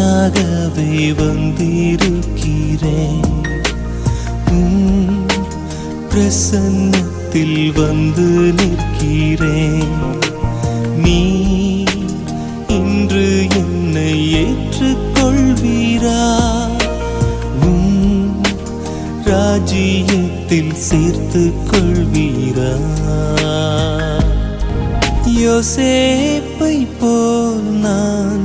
நானாகவே வந்திருக்கிறேன். பிரசன்னத்தில் வந்து நிற்கிறேன். நீ இன்று என்னை ஏற்றுக்கொள்வீரா? உம் ராஜ்யத்தில் சேர்த்து கொள்வீரா யோசேப்பை போல் நான்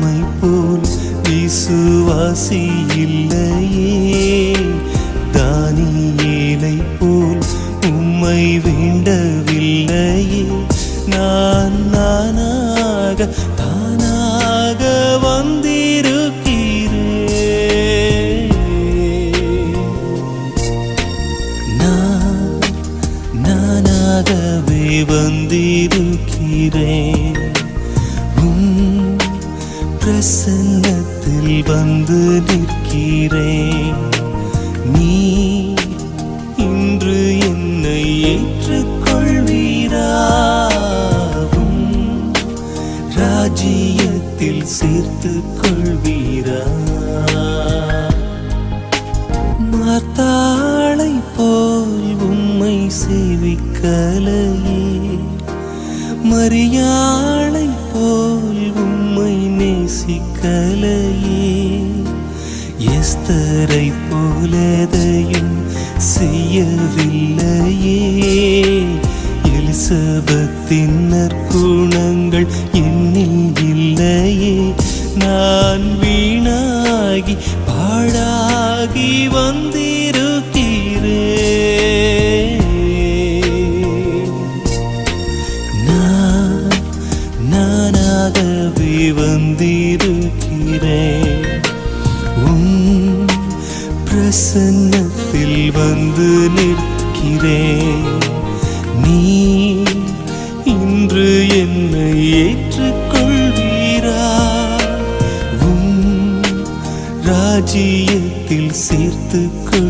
நம்மை போல் விசுவாசி இல்லையே தானியேலை போல் உம்மை வேண்டவில்லையே. நான் நானாக தானாக வந்திருக்கிறேன். நான் நானாகவே வந்திருக்கிறேன். பிரசன்னத்தில் வந்து நிற்கிறேன் நீ இன்று என்னை ஏற்றுக்கொள்வீராவும் ராஜ்யத்தில் சேர்த்து கொள்வீரா மாத்தாளை போல் உம்மை சேவிக்கலையே. மரியாளை போல் சிக்கலையே எஸ்தரை போலதையும் செய்யவில்லையே. எலிசபத்தின் நற்குணங்கள் என்னில் இல்லையே. நான் வீணாகி பாழாகி வந்திருக்கிறே. நான் நானாகவே வந்திருக்கிறேன் பிரசன்னத்தில் வந்து நிற்கிறேன். நீ இன்று என்னை ஏற்றுக்கொள்வீரா? உன் ராஜ்யத்தில் சேர்த்துக்கொள்.